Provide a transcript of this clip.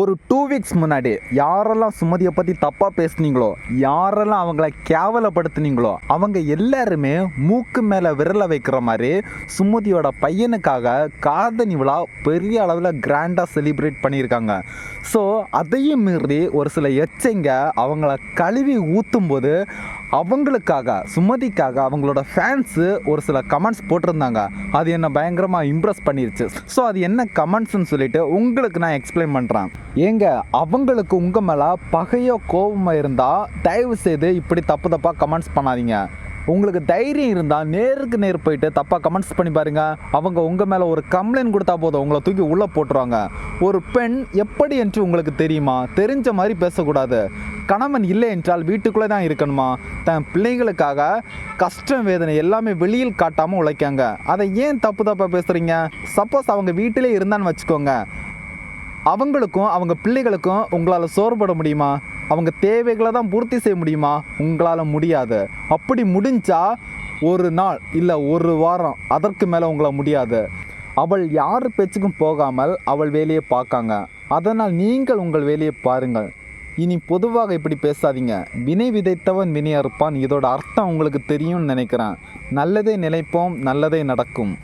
ஒரு two weeks முன்னாடி யாரெல்லாம் சுமதியை பற்றி தப்பாக பேசுனீங்களோ யாரெல்லாம் அவங்கள கேவலப்படுத்துனீங்களோ அவங்க எல்லாருமே மூக்கு மேலே விரலை வைக்கிற மாதிரி சுமதியோட பையனுக்காக காதணி விழா பெரிய அளவில் கிராண்டாக செலிப்ரேட் பண்ணியிருக்காங்க. ஸோ அதையும் மீறி ஒரு சில எச்சைங்க அவங்கள கழுவி ஊற்றும்போது அவங்களுக்காக சுமதிக்காக அவங்களோட ஃபேன்ஸு ஒரு சில கமெண்ட்ஸ் போட்டிருந்தாங்க. அது என்னை பயங்கரமாக இம்ப்ரெஸ் பண்ணிருச்சு. ஸோ அது என்ன கமெண்ட்ஸ்னு சொல்லிட்டு உங்களுக்கு நான் எக்ஸ்பிளைன் பண்ணுறேன் ஏங்க அவங்களுக்கு உங்கள் மேலே பகையோ கோபமாக இருந்தால் தயவு செய்து இப்படி தப்பு தப்பாக கமெண்ட்ஸ் பண்ணாதீங்க. உங்களுக்கு தைரியம் இருந்தால் நேருக்கு நேர் போயிட்டு தப்பாக கமெண்ட்ஸ் பண்ணி பாருங்க. அவங்க உங்கள் மேலே ஒரு கம்ப்ளைண்ட் கொடுத்தா போதும். உங்களை தூக்கி உள்ளே போட்டுருவாங்க. ஒரு பெண் எப்படி என்று உங்களுக்கு தெரியுமா? தெரிஞ்ச மாதிரி பேசக்கூடாது. கணவன் இல்லை என்றால் வீட்டுக்குள்ளே தான் இருக்கணுமா? தன் பிள்ளைகளுக்காக கஷ்டம் வேதனை எல்லாமே வெளியில் காட்டாமல் உழைக்காங்க. அதை ஏன் தப்பு தப்பாக பேசுகிறீங்க சப்போஸ் அவங்க வீட்டிலே இருந்தான்னு வச்சுக்கோங்க. அவங்களுக்கும் அவங்க பிள்ளைகளுக்கும் உங்களால் சோர்பட முடியுமா? அவங்க தேவைகளை தான் பூர்த்தி செய்ய முடியுமா? உங்களால் முடியாது. அப்படி முடிஞ்சா ஒரு நாள் இல்லை ஒரு வாரம் அதற்கு மேலே உங்களை முடியாது. அவள் யார் பேச்சுக்கும் போகாமல் அவள் வேலையை பார்க்காங்க. அதனால் நீங்கள் உங்கள் வேலையை பாருங்கள். இனி பொதுவாக இப்படி பேசாதீங்க. வினை விதைத்தவன் வினை அறுப்பான் இதோட அர்த்தம் உங்களுக்கு தெரியும்னு நினைக்கிறேன். நல்லதே நினைப்போம் நல்லதே நடக்கும்.